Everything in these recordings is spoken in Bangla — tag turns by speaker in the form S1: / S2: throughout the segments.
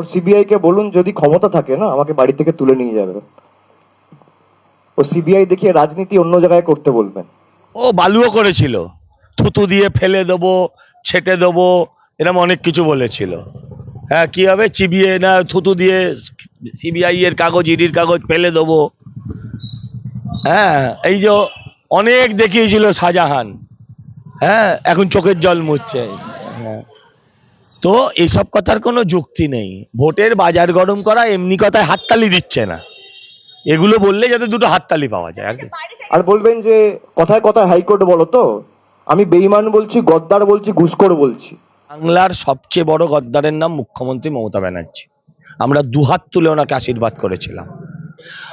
S1: ওর সিবিআই কে বলুন, যদি ক্ষমতা থাকে, না, আমাকে বাড়ি থেকে তুলে নিয়ে যাবে। ও সিবিআই দেখিয়ে রাজনীতি অন্য জায়গায় করতে বলবেন।
S2: ও বালুও করেছিল। থুতু দিয়ে ফেলে দেবো, ছেটে দেবো এরকম অনেক কিছু বলেছিল। হ্যাঁ কি হবে? চিবিয়ে না, থুতু দিয়ে সিবিআই এর কাগজ, ইডির কাগজ ফেলে দেবো। হ্যাঁ এই যে অনেক দেখিয়েছিল শাহজাহান। হ্যাঁ এখন চোখের জল মুছছে। তো এইসব কথার কোনো যুক্তি নেই। ভোটের বাজার গরম করা এমনি কথায় হাততালি দিচ্ছে না। এগুলো বললে যাতে দুটো হাততালি পাওয়া যায় আর
S1: বলবেন যে কথায় কথায় হাইকোর্ট বলো তো? আমি বেইমান বলছি গদ্দার বলছি ঘুষখোর বলছি।
S2: বাংলার সবচেয়ে বড় গদ্দারের নাম মুখ্যমন্ত্রী মমতা ব্যানার্জি। আমরা দুহাত তুলে ওনাকে আশীর্বাদ করেছিলাম।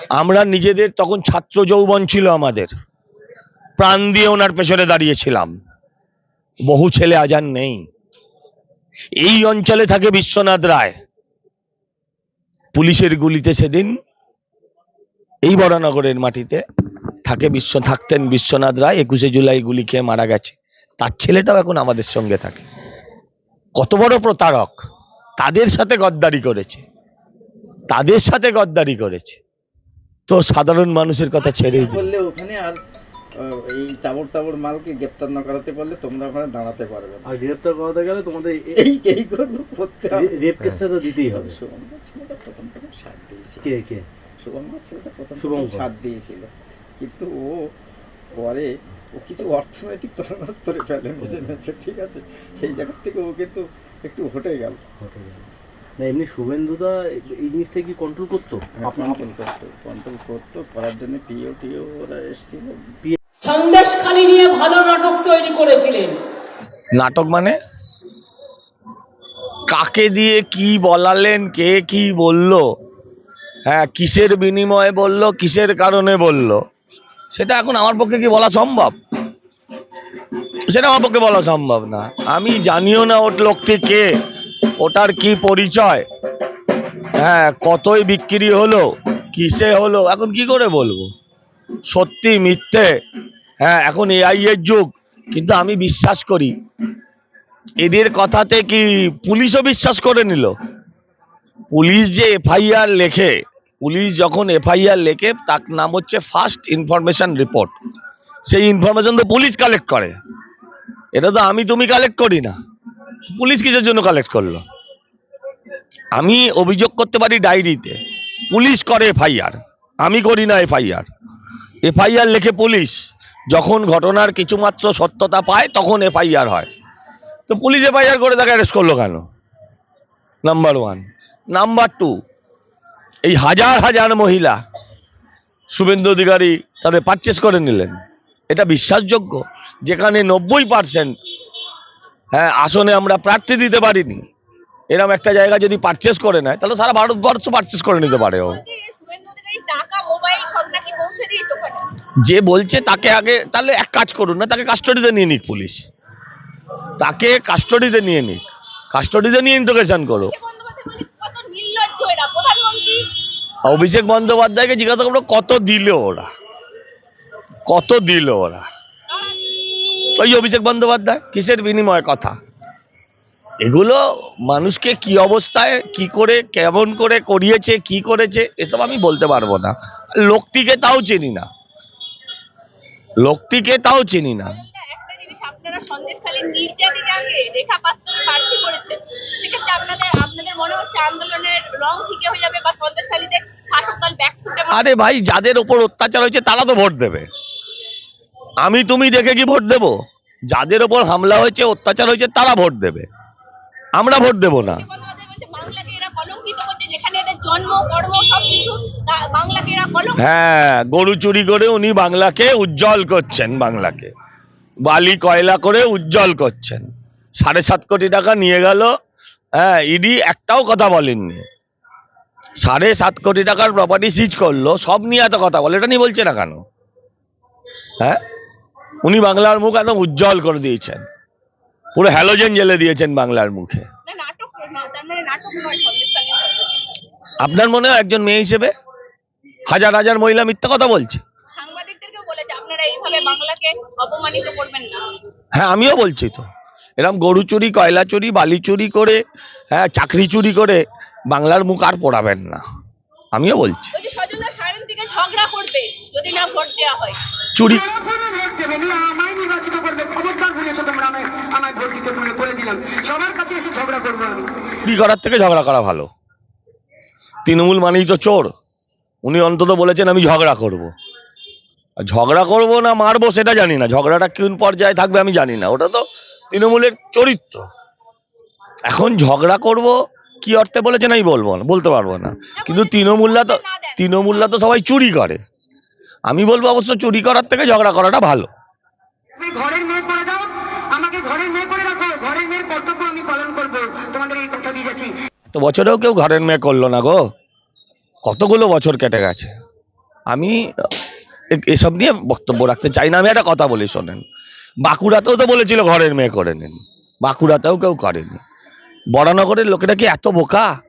S2: আমরা নিজেদের তখন ছাত্র যৌবন ছিল আমাদের। প্রাণ দিয়ে ওনার পেছনে দাঁড়িয়েছিলাম। বহু ছেলে আজান নেই। এই অঞ্চলে থাকে বিশ্বনাথ রায়। পুলিশের গুলিতে সেদিন এই বরানগরের মাটিতে থাকে বিশ্ব, থাকতেন বিশ্বনাথ রায়, একুশে জুলাই গুলি খেয়ে মারা গেছে। তার ছেলেটাও এখন আমাদের সঙ্গে থাকে। কত বড় প্রতারক। তাদের সাথে গদ্দারি করেছে। তাদের সাথে গদ্দারি করেছে। তো সাধারণ মানুষের কথা ছেড়েই দিন
S3: এই তাবড় তাবড় মালকে গ্রেপ্তার না করাতে পারলে তোমরা ওখানে দাঁড়াতে পারবে
S4: আর গ্রেপ্তার করাতে গেলে তোমাদের
S3: এই তো করতে হবে।
S4: রেপ কেসটা তো দিতেই হবে।
S3: সুগন্ধার ছেলেটা প্রথম প্রথম সাথ দিয়েছিল।
S4: কে কে?
S3: সুগন্ধার ছেলেটা প্রথম প্রথম
S4: শুভঙ্কর।
S3: দিয়েছিল। কিন্তু ও পরে ও কিছু অর্থনৈতিক তরনাশ করে ফেলে মেঝে মেঝে ঠিক আছে। সেই জায়গা থেকে ও কিন্তু একটু হটে গেল।
S4: ঘটে গেল। না এমনি শুভেন্দুদা এই জিনিসটা কি কন্ট্রোল করতো? আপনার
S3: কন্ট্রোল করতো কন্ট্রোল করতো। করার জন্য পিও টিও ওরা এসেছিল।
S5: সন্দেশখালি নিয়ে ভালো নাটক তৈরি করেছিলেন।
S2: নাটক মানে? কাকে দিয়ে কি বলালেন, কে কি বলল? হ্যাঁ কিসের বিনিময়ে বলল, কিসের কারণে বলল? সেটা এখন আমার পক্ষে কি বলা সম্ভব? সেটা আমার পক্ষে বলা সম্ভব না। আমি জানিও না ওর লোকটি কে, ওটার কি পরিচয়? হ্যাঁ কতই বিক্রি হলো, কিসে হলো, এখন কি করে বলব? সত্যি মিথ্যে। হ্যাঁ এখন এআই এর যুগ, কিন্তু আমি বিশ্বাস করি, এদের কথাতে কি পুলিশও বিশ্বাস করে নিল? পুলিশ যে এফআইআর লেখে, পুলিশ যখন এফআইআর লেখে, তার নাম হচ্ছে ফার্স্ট ইনফরমেশন রিপোর্ট সেই ইনফরমেশন তো পুলিশ কালেক্ট করে। এটা তো আমি তুমি কালেক্ট করি না। পুলিশ কিসের জন্য কালেক্ট করল? আমি অভিযোগ করতে পারি ডায়েরিতে পুলিশ করে এফআইআর আমি করি না এফআইআর এফআইআর লেখে পুলিশ। যখন ঘটনার কিছুমাত্র সত্যতা পায়, তখন এফআইআর হয়। তো পুলিশ এফআইআর করে তাকে অ্যারেস্ট করল কেন? নাম্বার ওয়ান নাম্বার টু এই হাজার হাজার মহিলা শুভেন্দু অধিকারী তাদের পারচেস করে নিলেন। এটা বিশ্বাসযোগ্য? যেখানে নব্বই পার্সেন্ট হ্যাঁ আসনে আমরা প্রার্থী দিতে পারিনি। এরকম একটা জায়গা যদি পারচেস করে নেয়, তাহলে সারা ভারতবর্ষ পারচেস করে নিতে পারে ও
S6: শুভেন্দু অধিকারী টাকা মোবাইল সব নাকি পৌঁছে দিয়েছে ওখানে
S2: যে বলছে তাকে আগে তাহলে এক কাজ করুন না তাকে কাস্টডিতে নিয়ে নিক পুলিশ তাকে কাস্টডিতে নিয়ে নিক। কাস্টডিতে নিয়ে ইন্টারোগেশন করো।
S6: অভিষেক
S2: বন্দ্যোপাধ্যায়কে জিজ্ঞাসা করব কত দিল ওরা? কত দিল ওরা? ওই অভিষেক বন্দ্যোপাধ্যায় কিসের বিনিময় কথা? এগুলো মানুষকে কি অবস্থায় কি করে কেমন করে করিয়েছে কি করেছে এসব আমি বলতে পারব না। লোকটিকে তাও চিনি না। লোকটিকে তাও চিনি না। আরে ভাই যাদের ওপর অত্যাচার হয়েছে তারা তো ভোট দেবে। আমি তুমি দেখে কি ভোট দেব? যাদের ওপর হামলা হয়েছে অত্যাচার হয়েছে তারা ভোট দেবে। আমরা ভোট দেব না। হ্যাঁ গরু চুরি করে উনি বাংলাকে উজ্জ্বল করছেন বাংলাকে। বালি কয়লা করে উজ্জ্বল করছেন। সাড়ে সাত কোটি টাকা নিয়ে গেল। হ্যাঁ ইডি একটাও কথা বলেননি। সাড়ে সাত কোটি টাকার প্রপার্টি সিজ করল সব নিয়ে এত কথা বলে এটা নিয়ে বলছে না কেন? হ্যাঁ? উনি বাংলার মুখ একদম উজ্জ্বল করে দিয়েছেন। পুরো হ্যালোজেন জেলে দিয়েছেন বাংলার মুখে।
S6: মানে
S2: আপনার মনে হয় একজন মেয়ে হিসেবে হাজার হাজার মহিলা মিথ্যা কথা বলছে? হ্যাঁ আমিও বলছি তো। এরকম গরু চুরি কয়লা চুরি বালি চুরি করে হ্যাঁ চাকরি চুরি করে বাংলার মুখ আর পড়াবেন না। আমিও বলছি।
S6: ঝগড়া করবে যদি না ভোট দেওয়া হয়।
S2: চুরি।
S7: এখনও ভোট দেবে? নি আমায় নির্বাচিত করবে। খবরদার বলেছ তোমরা আমায় আমায় ভোট দিতে বলে বলে দিলাম। সবার কাছে এসে ঝগড়া করব আমি।
S2: চুরি করার থেকে ঝগড়া করা ভালো। তৃণমূল মানেই তো চোর। উনি অন্তত বলেছেন আমি ঝগড়া করব। ঝগড়া করব না মারবো সেটা জানি না। ঝগড়াটা কোন পর্যায়ে থাকবে আমি জানি না। ওটা তো তৃণমূলের চরিত্র। এখন ঝগড়া করব কি অর্থে বলেছেন আমি বলব না বলতে পারব না। কিন্তু তৃণমূলরা তো তৃণমূলরা তো সবাই চুরি করে। আমি বলব অবশ্য চুরি করার থেকে ঝগড়া করাটা ভালো।
S7: ঘরের মেয়ে করে দাও আমাকে ঘরের মেয়ে করে রাখো। ঘরের মেয়ের কর্তব্য আমি পালন করব। তোমাদের এই কথা দিয়ে যাচ্ছি।
S2: তো বছরেও কেউ ঘরের মেয়ে করল না গো। কতগুলো বছর কেটে গেছে। আমি এসব নিয়ে বক্তব্য রাখতে চাই না। আমি একটা কথা বলি শোনেন। বাঁকুড়াতেও তো বলেছিল ঘরের মেয়ে করে নিন। বাঁকুড়াতেও কেউ করেনি। বরানগরের লোকেরা কি এত বোকা?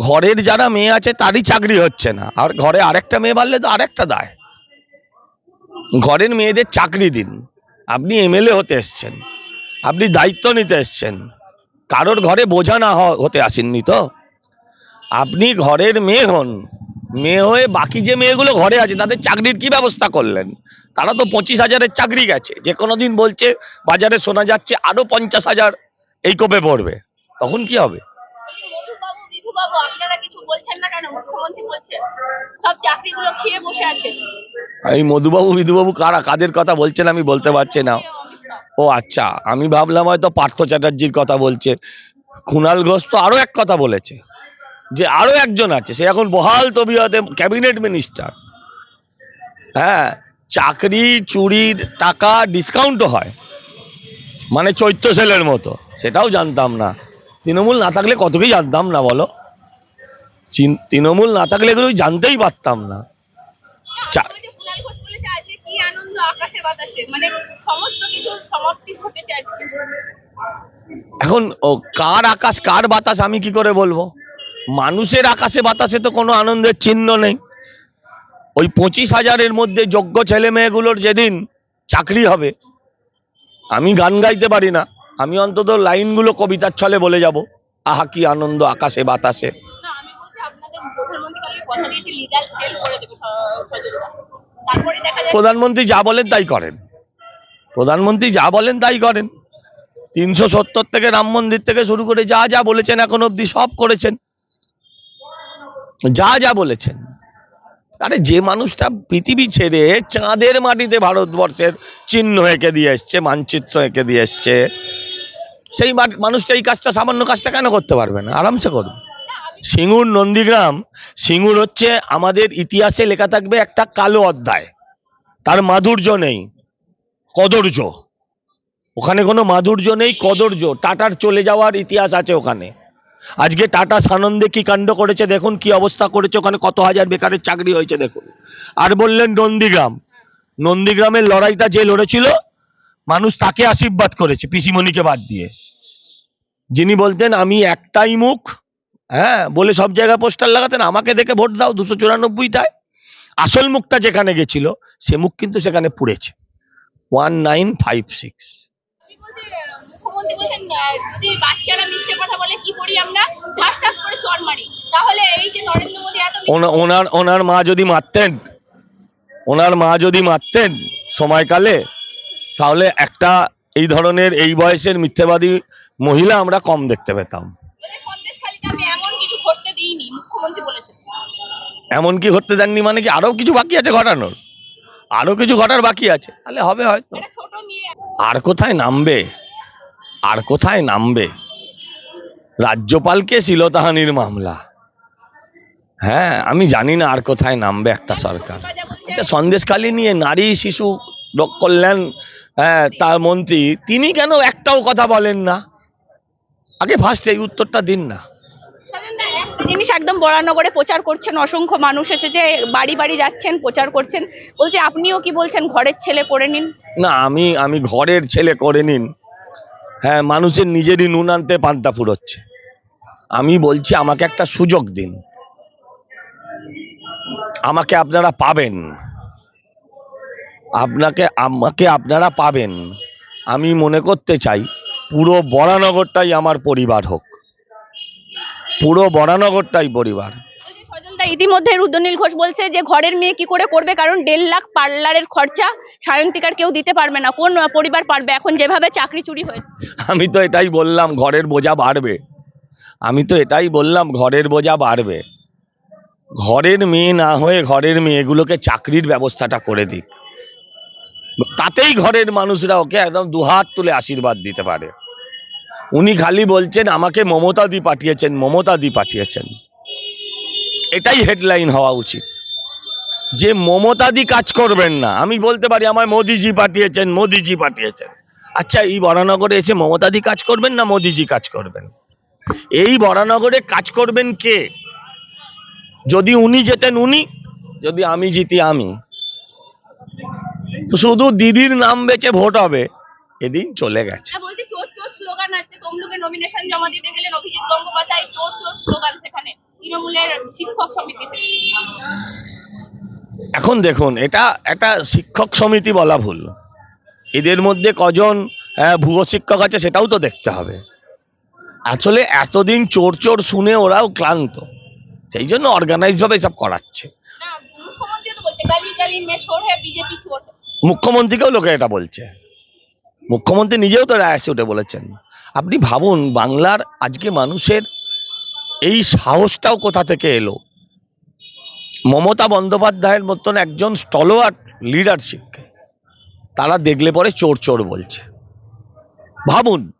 S2: ঘরের যারা মেয়ে আছে তারই চাকরি হচ্ছে না। আর ঘরে আরেকটা মেয়ে বাড়লে তো আরেকটা দায়। ঘরের মেয়েদের চাকরি দিন। আপনি এমএলএ হতে এসছেন। আপনি দায়িত্ব নিতে এসছেন। কারোর ঘরে বোঝা না হতে আসেননি তো? আপনি ঘরের মেয়ে হন। মেয়ে হয়ে বাকি যে মেয়েগুলো ঘরে আছে, তাদের চাকরির কি ব্যবস্থা করলেন? তারা তো পঁচিশ হাজারের চাকরি গেছে। যে কোনো দিন বলছে, বাজারে শোনা যাচ্ছে, আরও পঞ্চাশ হাজার এই কোপে পড়বে। তখন কি হবে?
S6: বলছি মধুবাবু বিধুবাবু
S2: কারা? কাদের কথা বলছেন আমি বলতে পারছি না। ও আচ্ছা আমি ভাবলাম হয়তো পার্থ চ্যাটার্জির কথা বলছে। কুণাল ঘোষ তো আরও এক কথা বলেছে যে আরও একজন আছে সে এখন বহাল তবিয়তে ক্যাবিনেট মিনিস্টার। হ্যাঁ চাকরি চুরির টাকা ডিসকাউন্টও হয়। মানে চৈত্র সেলের মতো সেটাও জানতাম না। তৃণমূল না থাকলে কত কি জানতাম না বলো? তৃণমূল না থাকলে এগুলো জানতেই পারতাম না।
S6: মানে
S2: এখন ও কার আকাশ কার বাতাস আমি কি করে বলব? মানুষের আকাশে বাতাসে তো কোনো আনন্দের চিহ্ন নেই। ওই পঁচিশ হাজারের মধ্যে যোগ্য ছেলে মেয়েগুলোর যেদিন চাকরি হবে আমি গান গাইতে পারি না। আমি অন্তত লাইনগুলো কবিতার ছলে বলে যাব। আহা কি আনন্দ আকাশে বাতাসে।
S6: প্রধানমন্ত্রী
S2: যা বলেন তাই করেন। প্রধানমন্ত্রী যা বলেন তাই করেন। তিনশো সত্তর থেকে রাম মন্দির থেকে শুরু করে যা যা বলেছেন এখন অবধি সব করেছেন। যা যা বলেছেন। আরে যে মানুষটা পৃথিবী ছেড়ে চাঁদের মাটিতে ভারতবর্ষের চিহ্ন এঁকে দিয়ে এসছে মানচিত্র এঁকে দিয়ে এসছে সেই মানুষটা এই কাজটা সামান্য কাজটা কেন করতে পারবে না? আরামসে করবে। সিঙ্গুর নন্দীগ্রাম, সিঙ্গুর হচ্ছে আমাদের ইতিহাসে লেখা থাকবে একটা কালো অধ্যায়। তার মাধুর্য নেই, কদর্য। ওখানে কোনো মাধুর্য নেই, কদর্য। টাটার চলে যাওয়ার ইতিহাস আছে ওখানে। আজকে টাটা সানন্দে কি কাণ্ড করেছে দেখুন, কি অবস্থা করেছে ওখানে, কত হাজার বেকারের চাকরি হয়েছে দেখুন। আর বললেন নন্দীগ্রাম। নন্দীগ্রামের লড়াইটা যে লড়েছিল, মানুষ তাকে আশীর্বাদ করেছে, পিসিমণিকে বাদ দিয়ে। যিনি বলতেন আমি একটাই মুখ। হ্যাঁ বলে সব জায়গায় পোস্টার লাগাতেন। আমাকে দেখে ভোট দাও দুশো চুরানব্বইটায়। আসল মুখটা যেখানে গেছিল সে মুখ কিন্তু সেখানে পুড়েছে। One nine five six.
S6: আমি বলছি আহ, মুখ্যমন্ত্রী বলছেন আহ, যদি বাচ্চারা মিথ্যে কথা বলে কি করি আমরা? ঠাস ঠাস করে চড় মারি। তাহলে এই যে নরেন্দ্র মোদী এত
S2: ওনার ওনার মা যদি মারতেন ওনার মা যদি মারতেন সময়কালে তাহলে একটা এই ধরনের এই বয়সের মিথ্যেবাদী মহিলা আমরা কম দেখতে পেতাম।
S6: এমন
S2: কি ঘটতে দেননি মানে কি আরও কিছু বাকি আছে ঘটানোর? আরও কিছু ঘটার বাকি আছে তাহলে হবে হয়তো। আর কোথায় নামবে? আর কোথায় নামবে? রাজ্যপালকে শিলতাহানির মামলা। হ্যাঁ আমি জানি না আর কোথায় নামবে একটা সরকার। আচ্ছা সন্দেশখালী নিয়ে নারী শিশু কল্যাণ হ্যাঁ, তার মন্ত্রী তিনি কেন একটাও কথা বলেন না? আগে ফার্স্ট এই উত্তরটা দিন না।
S6: জিনিস একদম বরানগরে প্রচার করছেন অসংখ্য মানুষ এসে যে বাড়ি বাড়ি যাচ্ছেন প্রচার করছেন। বলছে আপনিও কি বলছেন ঘরের ছেলে করে নিন?
S2: না আমি আমি ঘরের ছেলে করে নিন। হ্যাঁ মানুষের নিজেরই নুন আনতে পান্তা ফুরোচ্ছে। আমি বলছি আমাকে একটা সুযোগ দিন। আমাকে আপনারা পাবেন। আপনাকে আমাকে আপনারা পাবেন। আমি মনে করতে চাই পুরো বরানগরটাই আমার পরিবার হোক। পুরো বরানগরটাই পরিবার।
S6: ইতিমধ্যে রুদ্রনীল ঘোষ বলছে যে ঘরের মেয়ে কি করে করবে কারণ দেড় লাখ পার্লারের খরচা সায়ন্তিকার কেউ দিতে পারবে না। কোন পরিবার পারবে এখন যেভাবে চাকরি চুরি হয়েছে
S2: আমি তো এটাই বললাম ঘরের বোঝা বাড়বে। আমি তো এটাই বললাম ঘরের বোঝা বাড়বে। ঘরের মেয়ে না হয়ে ঘরের মেয়েগুলোকে চাকরির ব্যবস্থাটা করে দিক। তাতেই ঘরের মানুষরা ওকে একদম দুহাত তুলে আশীর্বাদ দিতে পারে। উনি খালি বলছেন, আমাকে মমতা দি পাঠিয়েছেন, মমতা দি পাঠিয়েছেন। এটাই হেডলাইন হওয়া উচিত। যে মমতাদি কাজ করবেন না, আমি বলতে পারি, আমায় মোদিজি পাঠিয়েছেন মোদিজি পাঠিয়েছেন। আচ্ছা এই বরানগরে এসে মমতাদি কাজ করবেন না মোদিজি কাজ করবেন? এই বরানগরে কাজ করবেন কে? যদি উনি যেতেন উনি, যদি আমি জিতি আমি। তো শুধু দিদির নাম বেচে ভোট হবে। এদিন চলে গেছে।
S6: সমিতিতে।
S2: এখন দেখুন এটা একটা শিক্ষক সমিতি বলা ভুল। এদের মধ্যে কজন আহ, ভুয়ো শিক্ষক আছে সেটাও তো দেখতে হবে। আসলে এতদিন চোর চোর শুনে ওরাও ক্লান্ত। সেই জন্য অর্গানাইজ ভাবে সব করাচ্ছে।
S6: না মুখ্যমন্ত্রী তো বলছে গালি গালি হ্যাঁ বিজেপি চোর
S2: মুখ্যমন্ত্রীকেও লোকে এটা বলছে। মুখ্যমন্ত্রী নিজেও তো রায় উঠে বলেছেন। আপনি ভাবুন, বাংলার আজকে মানুষের এই সাহসটাও কোথা থেকে এলো? মমতা বন্দ্যোপাধ্যায়ের মতন একজন স্টলোয়ার লিডারশিপকে তারা দেখলে পরে চোর চোর বলছে। ভাবুন,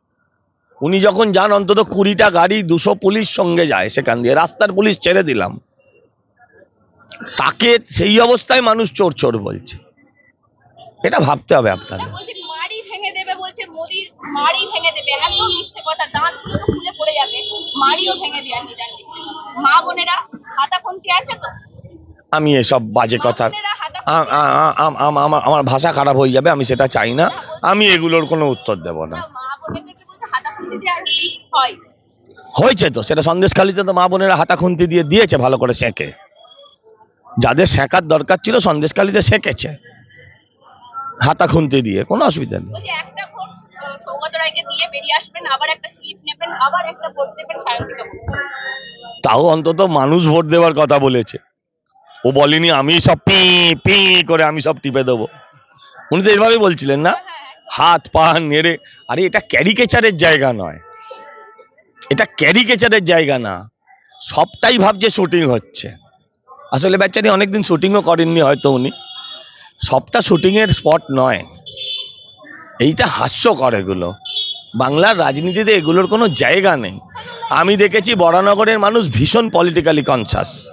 S2: উনি যখন যান, অন্তত কুড়িটা গাড়ি, দুশো পুলিশ সঙ্গে যায় সেখান দিয়ে, রাস্তার পুলিশ ছেড়ে দিলাম। তাকে সেই অবস্থায় মানুষ চোর চোর বলছে। এটা ভাবতে হবে আপনাদের। আমি এসব বাজে কথা আমার ভাষা খারাপ হয়ে যাবে আমি সেটা চাই না। আমি এগুলোর কোনো উত্তর দেব না।
S6: হয়?
S2: হয়েছে তো সেটা সন্দেশখালিতে তো মা বোনেরা হাতা খুন্তি দিয়ে দিয়েছে ভালো করে সেঁকে। যাদের সেঁকার দরকার ছিল সন্দেশখালিতে সেঁকেছে। হাতা খুন্তি দিয়ে কোনো অসুবিধা নেই। তাও অন্তত মানুষ ভোট দেওয়ার কথা বলেছে। ও বলেনি আমি সব পি পি করে আমি সব টিপে দেবো। উনি তো এইভাবেই বলছিলেন না? হাত পা নেড়ে। আরে এটা ক্যারিকেচারের জায়গা নয়। এটা ক্যারিকেচারের জায়গা না। সবটাই ভাবছে শুটিং হচ্ছে। আসলে বাচ্চারি অনেকদিন শুটিংও করেননি হয়তো উনি। সবটা শুটিংয়ের স্পট নয়। এইটা হাস্যকর এগুলো। বাংলার রাজনীতিতে এগুলোর কোনো জায়গা নেই। আমি দেখেছি বরানগরের মানুষ ভীষণ পলিটিক্যালি কনসাস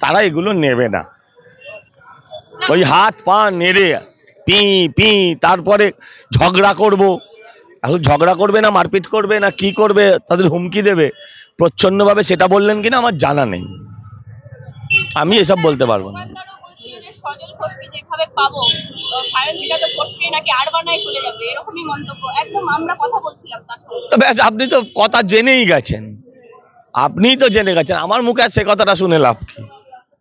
S2: তারা এগুলো নেবে না। ওই হাত পা নেড়ে, পি পি, তারপরে ঝগড়া করব। এখন ঝগড়া করবে না, মারপিট করবে না, কি করবে, তাদের হুমকি দেবে? প্রচ্ছন্নভাবে সেটা বললেন কিনা আমার জানা নেই। আমি এসব বলতে পারব না।
S6: সজল ঘোষকে যেভাবে পাবো তো সায়ন্তিকাকে ভোট পেয়ে নাকি আরবানায় চলে যাবে এরকমই মন্তব্য। একদম আমরা কথা বলছিলাম তার
S2: তো ব্যাস আপনি তো কথা জেনেই গেছেন। আপনিই তো জেনে গেছেন আমার মুখে আর সে কথাটা শুনে লাভ কি?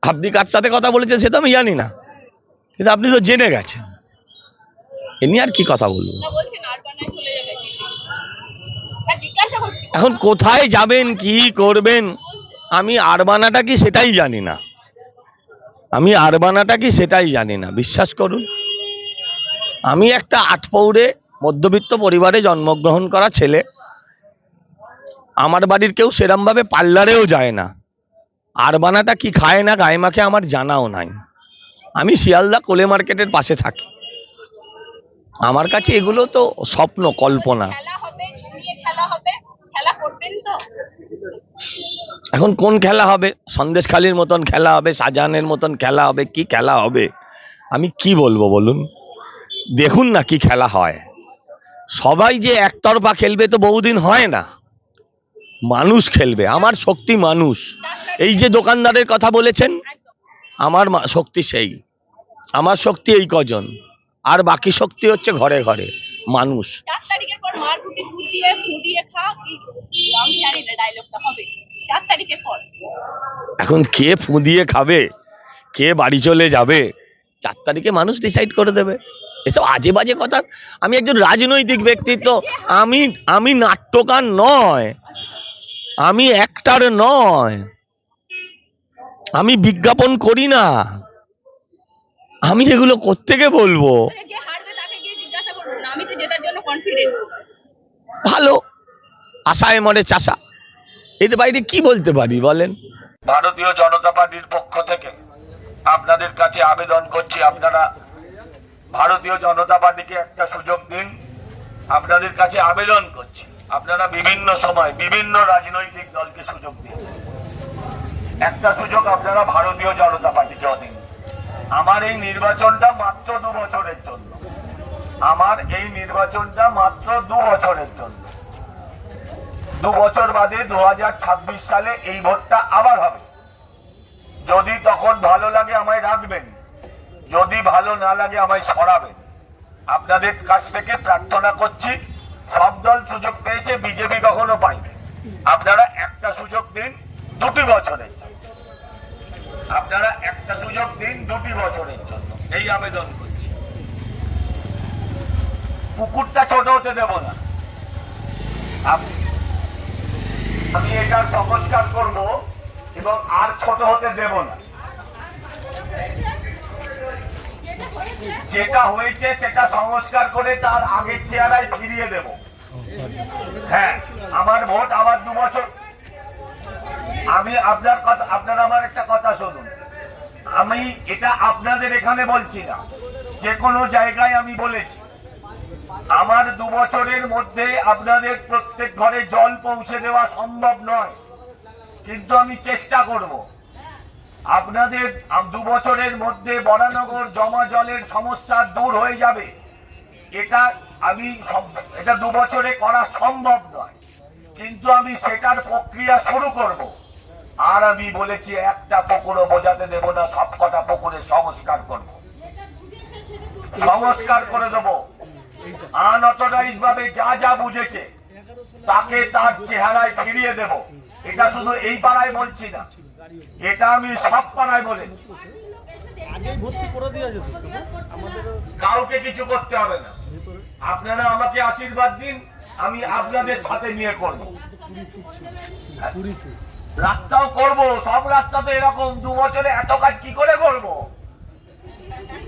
S2: আপনি কার সাথে কথা বলেছেন সে তো আমি জানি না কিন্তু আপনি তো জেনে গেছেন। এ নিয়ে আর কি কথা বলব? এখন কোথায় যাবেন কি করবেন? আমি আরবানাটা কি সেটাই জানি না। আমি আরবানাটা কি সেটাই জানি না, বিশ্বাস করুন। আমি একটা আটপৌরে মধ্যবিত্ত পরিবারে জন্মগ্রহণ করা ছেলে। আমার বাড়ির কেউ সেরমভাবে পার্লারেও যায় না। আরবানাটা কি খায় না গায়ে আমার জানাও নাই। আমি শিয়ালদা কোলে মার্কেটের পাশে থাকি। আমার কাছে এগুলো তো স্বপ্ন, কল্পনা।
S6: খেলা হবে। খেলা করবেন তো?
S2: এখন কোন খেলা হবে? সন্দেশখালির মতন খেলা হবে শাহজাহানের মতন খেলা হবে কি খেলা হবে? আমি কি বলব বলুন? দেখুন না কি খেলা হয়। সবাই যে একতরফা খেলবে তো বহুদিন হয় না। মানুষ খেলবে আমার শক্তি মানুষ। এই যে দোকানদারের কথা বলেছেন আমার শক্তি সেই। আমার শক্তি এই কজন। আর বাকি শক্তি হচ্ছে ঘরে ঘরে মানুষ।
S6: চার রুটি খা কি আমি জানি না ডায়লগটা হবে। চার তারিখের পর
S2: এখন কে ফুদিয়ে খাবে? কে বাড়ি চলে যাবে? চার তারিখে মানুষ ডিসাইড করে দেবে। এসব আজে বাজে কথা। আমি একজন রাজনৈতিক ব্যক্তিত্ব। আমি আমি নাট্যকার নয়।
S8: আমি একটার নয়। আমি বিজ্ঞাপন করি না। আমি এগুলো কোত্থেকে বলব?
S6: যে হারবে তাকে গিয়ে জিজ্ঞাসা করুন। না আমি তো জেতার জন্য কনফিডেন্ট
S8: ভালো। আশায় মনে চাষা। এর বাইরে কি বলতে পারি বলেন?
S2: ভারতীয় জনতা পার্টির পক্ষ থেকে আপনাদের কাছে আবেদন করছি, আপনারা ভারতীয় জনতা পার্টিকে একটা সুযোগ দিন। আপনাদের কাছে আবেদন করছি, আপনারা বিভিন্ন সময় বিভিন্ন রাজনৈতিক দলকে সুযোগ দিন। একটা সুযোগ আপনারা ভারতীয় জনতা পার্টিকেও দিন। আমার এই নির্বাচনটা মাত্র দু বছরের জন্য। আমার এই নির্বাচনটা মাত্র দু বছরের জন্য। দু বছর বাদে দু সালে এই ভোটটা আবার হবে। যদি তখন ভালো লাগে আমায় রাখবেন, যদি ভালো না লাগে আমায় সরাবেন। আপনাদের কাছ থেকে প্রার্থনা করছি, সব দল সুযোগ পেয়েছে, বিজেপি কখনো পায়নি। আপনারা একটা সুযোগ দিন, দুটি বছরের জন্য। আপনারা একটা সুযোগ দিন, দুটি বছরের জন্য। এই আবেদন করছি পুকুরটা ছোট হতে দেব না। আমি এটার সংস্কার করব এবং আর ছোট হতে দেব না। যেটা হয়েছে সেটা সংস্কার করে তার আগের চেহারায় ফিরিয়ে দেব। হ্যাঁ আমার ভোট আবার দু বছর। আমি আপনার কথা আপনারা আমার একটা কথা শুনুন। আমি এটা আপনাদের এখানে বলছি না। যে কোনো জায়গায় আমি বলেছি। আমার দু বছরের মধ্যে আপনাদের প্রত্যেক ঘরে জল পৌঁছে দেওয়া সম্ভব নয়। কিন্তু আমি চেষ্টা করব। আপনাদের দু বছরের মধ্যে বরানগর জমা জলের সমস্যা দূর হয়ে যাবে। এটা আমি এটা দু বছরে করা সম্ভব নয়। কিন্তু আমি সেটার প্রক্রিয়া শুরু করব। আর আমি বলেছি, একটা পুকুরও বোঝাতে দেব না সব কটা পুকুরে সংস্কার করব। সংস্কার করে দেবো। আনঅথরাইজ ভাবে যা যা বুঝেছে তাকে তার চেহারায় ফিরিয়ে দেব। এটা শুধু এই পাড়ায় বলছি না এটা আমি সব পাড়ায় বলেছি। কাউকে কিছু করতে হবে না। আপনারা আমাকে আশীর্বাদ দিন আমি আপনাদের সাথে নিয়ে করব। রাস্তাও করব সব রাস্তা তো এরকম। দু বছরে এত কাজ কি করে করব?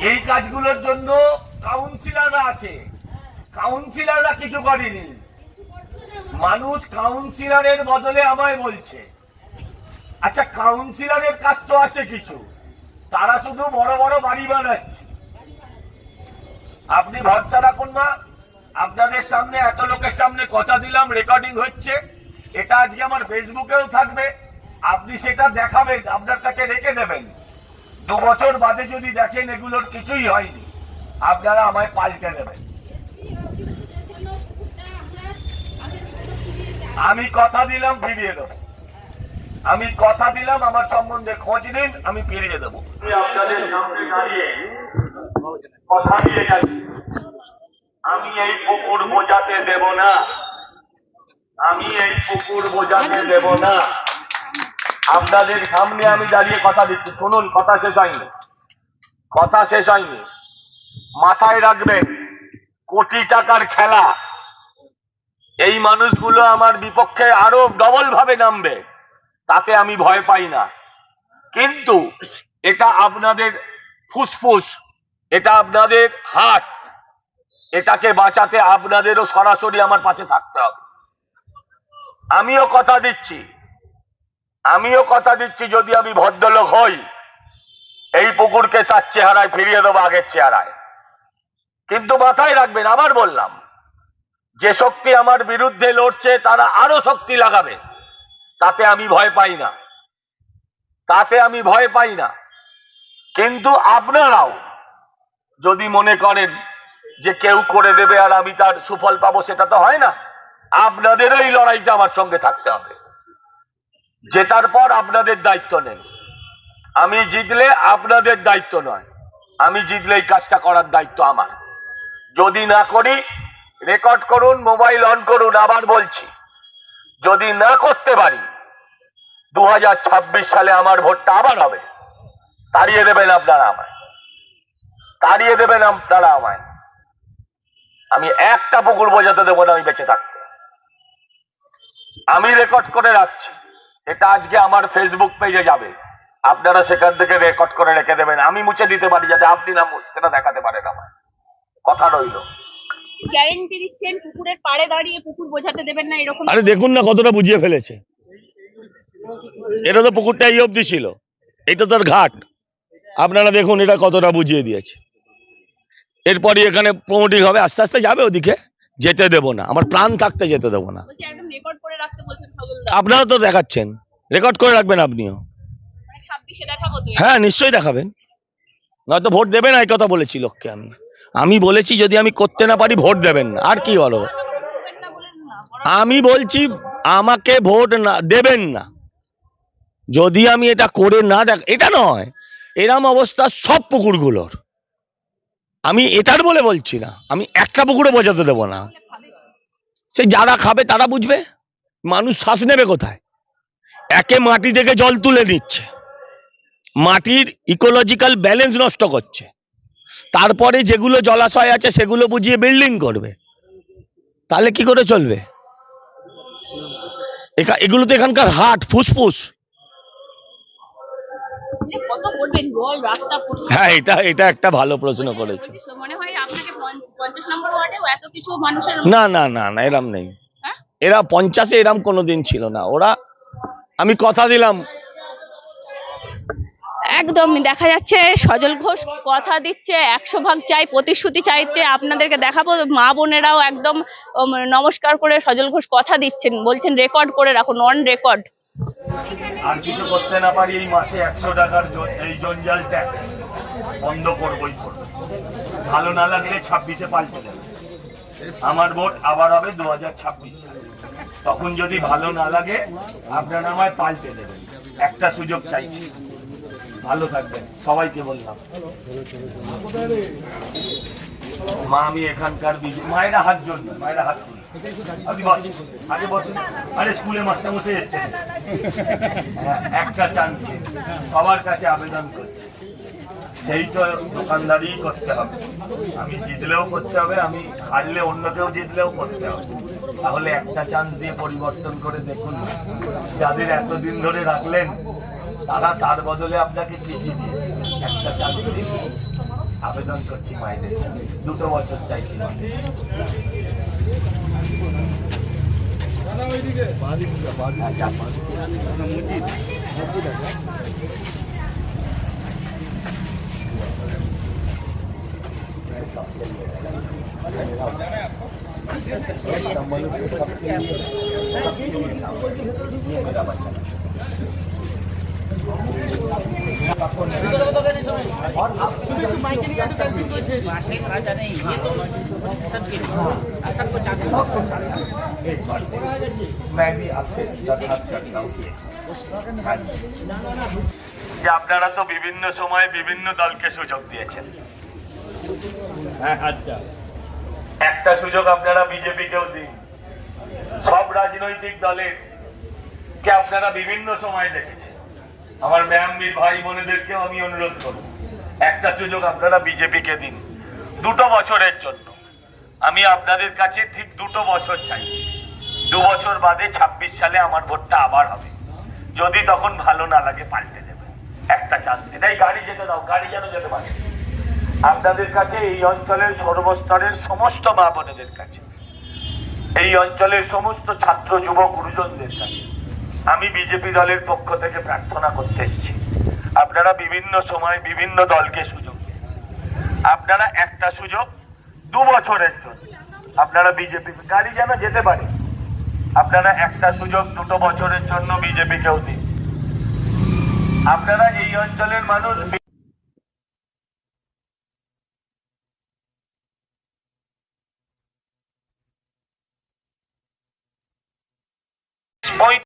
S2: এই কাজগুলোর জন্য কাউন্সিলররা আছে। কাউন্সিলররা কিছু করেনি। মানুষ কাউন্সিলারের বদলে আমায় বলছে। আচ্ছা কাউন্সিলারের কাজ তো আছে কিছু। তারা শুধু বড় বড় বাড়ি বানাচ্ছে। আপনি ভরসা রাখুন না, আপনাদের সামনে এত লোকের সামনে কথা দিলাম রেকর্ডিং হচ্ছে। এটা আজকে আমার ফেসবুকেও থাকবে। আপনি সেটা দেখাবেন আপনার কাছে রেখে দেবেন। দু বছর বাদে যদি দেখেন এগুলোর কিছুই হয়নি, আপনারা আমায় পাল্টে দেবেন। আমি কথা দিলাম, ফিরিয়ে দেবো। আমি কথা দিলাম, আমার সম্বন্ধে খোঁজ নিন, আমি ফিরিয়ে দেবো। আমি এই পুকুর বোঝাতে দেব না। আমি এই পুকুর বোঝাতে দেব না। আপনাদের সামনে আমি দাঁড়িয়ে কথা দিচ্ছি। শুনুন, কথা শেষ হয়নি। কথা শেষ হয়নি। মাথায় রাখবেন, কোটি টাকার খেলা। এই মানুষগুলো আমার বিপক্ষে আরও ডবল ভাবে নামবে। তাতে আমি ভয় পাই না। কিন্তু এটা আপনাদের ফুসফুস, এটা আপনাদের হাট, এটাকে বাঁচাতে আপনাদেরও সরাসরি আমার পাশে থাকতে হবে। আমিও কথা দিচ্ছি। আমিও কথা দিচ্ছি যদি আমি ভদ্রলোক হই, এই পুকুরকে তার চেহারায় ফিরিয়ে দেবো আগের চেহারায়। কিন্তু মাথায় রাখবেন, আবার বললাম যে শক্তি আমার বিরুদ্ধে লড়ছে, তারা আরও শক্তি লাগাবে। তাতে আমি ভয় পাই না। তাতে আমি ভয় পাই না। কিন্তু আপনারাও যদি মনে করেন যে কেউ করে দেবে আর আমি তার সুফল পাবো, সেটা তো হয় না। আপনাদেরও এই লড়াইতে আমার সঙ্গে থাকতে হবে। জেতার পর আপনাদের দায়িত্ব নেন। আমি জিতলে আপনাদের দায়িত্ব নয়। আমি জিতলে এই কাজটা করার দায়িত্ব আমার। যদি না করি রেকর্ড করুন, মোবাইল অন করুন, আবার বলছি। যদি না করতে পারি দু হাজার ছাব্বিশ সালে আমার ভোটটা আবার হবে। তাড়িয়ে দেবেন আপনারা আমায়। তাড়িয়ে দেবেন আপনারা আমায়। আমি একটা পুকুর বোঝাতে দেবো না, আমি বেঁচে থাকতে। আমি রেকর্ড করে রাখছি। এটা আজকে আমার ফেসবুক পেজে যাবে। আপনারা সেখান থেকে রেকর্ড করে রেখে দেবেন। আমি মুছে দিতে পারি যাতে আপনি না সেটা দেখাতে পারেন আমার কথা রইল।
S6: গ্যারেন্টি দিচ্ছেন পুকুরের পাড়ে দাঁড়িয়ে পুকুর বোঝাতে দেবেন না এরকম
S9: আরে দেখুন না কতটা বুঝিয়ে ফেলেছে। এটা তো পুকুরটা এই অবধি ছিল। এটা তোর ঘাট। আপনারা দেখুন এটা কতটা বুঝিয়ে দিয়েছে। এরপরই এখানে প্রমোটিং হবে। আস্তে আস্তে যাবে ওদিকে। যেতে দেবো না। আমার প্রাণ থাকতে যেতে দেবো না। আপনারা তো দেখাচ্ছেন। রেকর্ড করে রাখবেন আপনিও।
S6: মানে
S9: হ্যাঁ নিশ্চয়ই দেখাবেন। নয়তো ভোট দেবেন না এই কথা বলেছি লোককে আমি। আমি বলেছি যদি আমি করতে না পারি ভোট দেবেন আর কি বলো? আমি বলছি আমাকে ভোট না, দেবেন না। যদি আমি এটা করে না দেখ, এটা নয়। এরম অবস্থা সব পুকুরগুলোর। আমি এটার বলে বলছি না। আমি একটা পুকুরে বোঝাতে দেবো না। সে যারা খাবে তারা বুঝবে? মানুষ শ্বাস নেবে কোথায়? একে মাটি থেকে জল তুলে নিচ্ছে মাটির ইকোলজিক্যাল ব্যালেন্স নষ্ট করছে। তারপরে যেগুলো জলাশয় আছে সেগুলো বুঝিয়ে বিল্ডিং করবে। তাহলে কি করে চলবে? এগুলো তো এখানকার হাট ফুসফুস। হ্যাঁ এটা এটা একটা ভালো প্রশ্ন করেছে।
S6: মনে মানুষের
S9: না না না না এরম নেই।
S6: হ্যাঁ?
S9: এরা পঞ্চাশে এরম কোনোদিন ছিল না। ওরা আমি কথা দিলাম।
S6: একদম দেখা যাচ্ছে, সজল ঘোষ কথা দিচ্ছে, একশো ভাগ চাই, প্রতিশ্রুতি চাইছে। আপনাদেরকে দেখাবো, মা বোনেরাও একদম নমস্কার করে সজল ঘোষ কথা দিচ্ছেন, বলছেন রেকর্ড করে রাখুন অন রেকর্ড
S2: আর কিছু করতে না পারি, এই মাসে একশো টাকার এই জঞ্জাল ট্যাক্স বন্ধ করবই করব। ভালো না লাগলে ছাব্বিশে পাল্টে দেবে। আমার ভোট আবার হবে দু হাজার ছাব্বিশ তখন যদি ভালো না লাগে, আপনারা আমায় পাল্টে দেবেন। একটা সুযোগ চাইছি। ভালো থাকবেন। সবাইকে বললাম। মা আমি এখানকার মায়েরা হাত জন্য মায়েরা হাত স্কুলে হ্যাঁ, একটা চান্স সবার কাছে আবেদন সেই তো করতে হবে। আমি জিতলেও করতে হবে আমি হারলে অন্য কেউ জিতলেও করতে হবে। তাহলে একটা চান্স দিয়ে পরিবর্তন করে দেখুন। যাদের এতদিন ধরে রাখলেন তারা তার বদলে আপনাকে কি দিয়েছে। একটা চাকরি দিন আবেদন করছি মায়েদের। দুটো বছর চাইছি मैं भी যে আপনারা তো বিভিন্ন সময় বিভিন্ন দলকে সুযোগ দিয়েছেন।
S10: আচ্ছা।
S2: একটা সুযোগ আপনারা বিজেপিকেও দিন। সব রাজনৈতিক দলের কে আপনারা বিভিন্ন সময় দেখেছেন। আমার ম্যামবির ভাই বোনেদেরকেও আমি অনুরোধ করব, একটা সুযোগ আপনারা বিজেপিকে দিন, দুটো বছরের জন্য। আমি আপনাদের কাছে ঠিক দুটো বছর চাই। দু বছর বাদে ছাব্বিশ সালে আমার ভোটটা আবার হবে। যদি তখন ভালো না লাগে, পাল্টে দেবে। একটা চান্স দিন। এই গাড়ি যেতে দাও, গাড়ি যেন যেতে পারে। আপনাদের কাছে এই অঞ্চলের সর্বস্তরের সমস্ত মা বোনেদের কাছে, এই অঞ্চলের সমস্ত ছাত্র যুব গুরুজনদের কাছে আমি বিজেপি দলের পক্ষ থেকে প্রার্থনা করতে এসেছি। আপনারা বিভিন্ন সময় বিভিন্ন দলকে সুযোগ আপনারা একটা সুযোগ দু বছরের জন্য। আপনারা বিজেপি গাড়ি যেন যেতে পারে। আপনারা একটা সুযোগ দুটো বছরের জন্য বিজেপিকেও দিন। আপনারা এই অঞ্চলের মানুষ